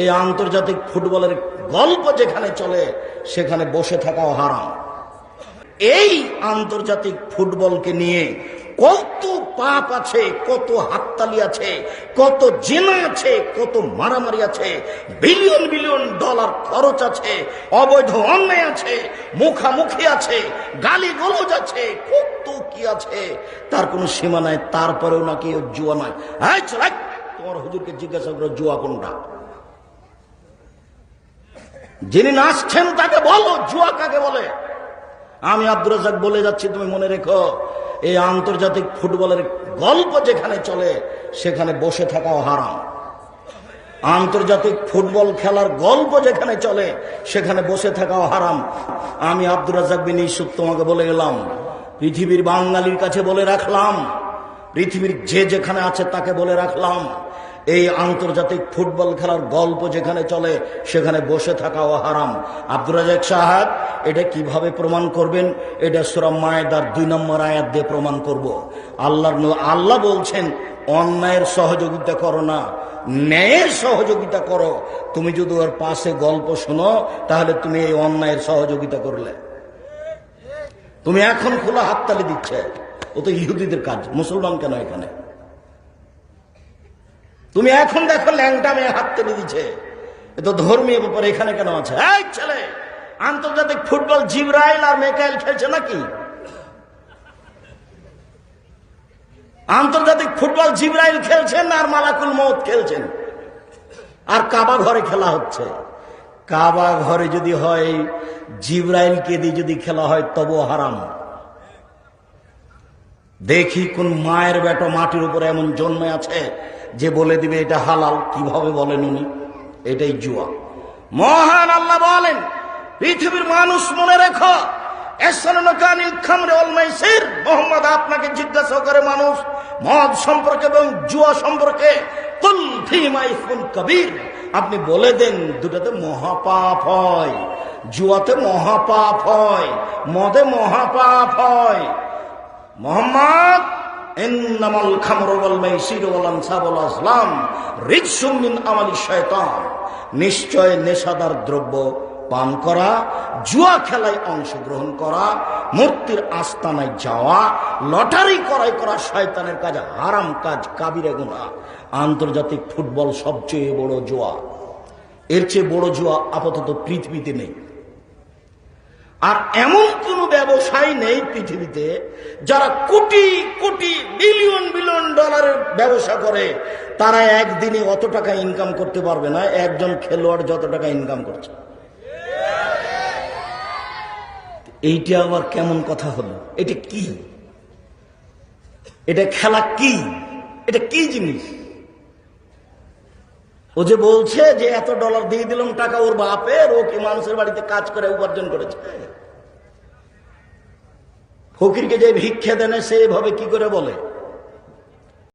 এই আন্তর্জাতিক ফুটবলের গল্প যেখানে চলে, সেখানে বসে থাকাও হারাম। এই আন্তর্জাতিক ফুটবলকে নিয়ে কত পাপ আছে, কত হাততালি আছে, কত জেনা আছে, কত মারামারি আছে, বিলিয়ন বিলিয়ন ডলার খরচ আছে, অবৈধ অন্যায় আছে, মুখামুখি আছে গালি গলজ আছে, কত কি আছে, তার কোনো সীমা নাই, তারপরেও নাকি জুয়া চলাই তোমার হুজুরকে জিজ্ঞাসা করো, জুয়া কোনটা? যিনি নাচছেন তাকে বলো, জুয়া কাকে বলে? আমি আব্দুর বলে যাচ্ছি, তুমি মনে রেখো, এই আন্তর্জাতিক ফুটবলের গল্প যেখানে চলে, সেখানে বসে থাকাও হারাম। আন্তর্জাতিক ফুটবল খেলার গল্প যেখানে চলে, সেখানে বসে থাকাও হারাম। আমি আব্দুর রাজাক বিন ইসুফ তোমাকে বলে গেলাম পৃথিবীর বাঙালির কাছে বলে রাখলাম, পৃথিবীর যে যেখানে আছে তাকে বলে রাখলাম। এই আন্তর্জাতিক ফুটবল খেলার গল্প যেখানে চলে, সেখানে বসে থাকাও হারাম। আব্দুর রাজাক সাহেব এটা কীভাবে প্রমাণ করবেন? এটা সুরাম মায়েদার দুই নম্বর আয়াত দিয়ে প্রমাণ করব। আল্লাহর আল্লাহ বলছেন, অন্যায়ের সহযোগিতা করো না, ন্যায়ের সহযোগিতা করো। তুমি যদি ওর পাশে গল্প শোনো, তাহলে তুমি এই অন্যায়ের সহযোগিতা করলে। তুমি এখন খোলা হাততালি দিচ্ছে। ও তো ইহুদিদের কাজ, মুসলমান কেন এখানে? তুমি এখন দেখো ল্যাংটা মেয়ে হাত টেনে দিচ্ছে। এ তো ধর্মীয় ব্যাপার, এখানে কেন আছে? এই ছেলে, আন্তর্জাতিক ফুটবল জিব্রাইল আর মেকাইল খেলছে নাকি? আন্তর্জাতিক ফুটবল জিব্রাইল খেলছেন আর মালাকুল মৌত খেলছেন। আর কাবা ঘরে খেলা হচ্ছে। কাবা ঘরে যদি হয় জিব্রাইলকে দিয়ে যদি খেলা হয় তবু হারাম। দেখি কোন মায়ের বেটা মাটির উপরে এমন জন্মে আছে। যে বলে দিবে এটা হালাল, কীভাবে বলেন উনি? এটাই জুয়া। মহান আল্লাহ বলেন, পৃথিবীর মানুষ মনে রেখো আপনাকে জিজ্ঞাসা করে মানুষ, মদ সম্পর্কে এবং জুয়া সম্পর্কে কবির। আপনি বলে দেন, দুটাতে মহাপাপ হয়, জুয়াতে মহাপাপ হয়, মদে মহাপাপ হয়। মোহাম্মদ ইন্নামাল খামরু ওয়াল মাইসির ওয়াল আনসাব ওয়াল আজলাম রিজসুম মিন আমালি শয়তান নিশ্চয় নেশাদার দ্রব্য পান করা, জুয়া খেলায় অংশগ্রহণ করা, মূর্তির আস্তানায় যাওয়া, লটারি করাই করা শয়তানের কাজ, হারাম কাজ, কাবিরে গুণা আন্তর্জাতিক ফুটবল সবচেয়ে বড় জুয়া। এর চেয়ে বড় জুয়া আপাতত পৃথিবীতে নেই। আর এমন কোন ব্যবসায় নেই পৃথিবীতে যারা কোটি কোটি, বিলিয়ন বিলিয়ন ডলারের ব্যবসা করে। তারা একদিনে অত টাকা ইনকাম করতে পারবে না। একজন খেলোয়াড় যত টাকা ইনকাম করছে। এইটা আবার কেমন কথা হলো? এটা কি? এটা খেলা কি? এটা কি জিনিস? ও যে বলছে যে এত ডলার দিয়ে দিলাম, টাকা ওর বাপের, ও কি মানুষের বাড়িতে কাজ করে, উপার্জন করেছে? ফকিরকে যে ভিক্ষা দেনে সে এভাবে কি করে বলে?